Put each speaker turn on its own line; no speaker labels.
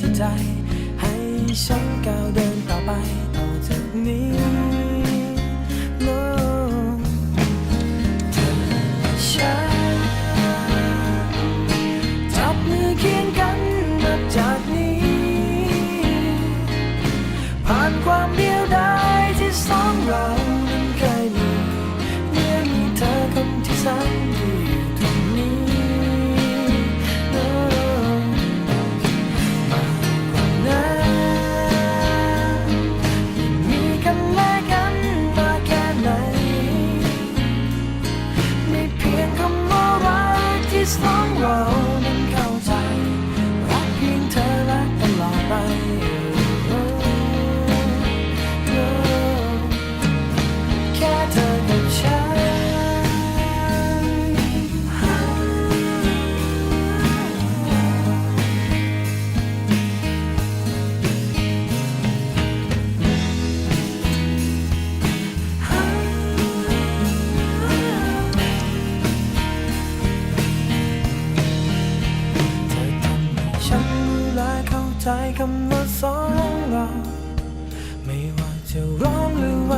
ที่ใจ ให้ฉันก้าวเดินต่อไปต่อจากนี้ ใจคำว่าสองเรา ไม่ว่าจะร้องหรือว่า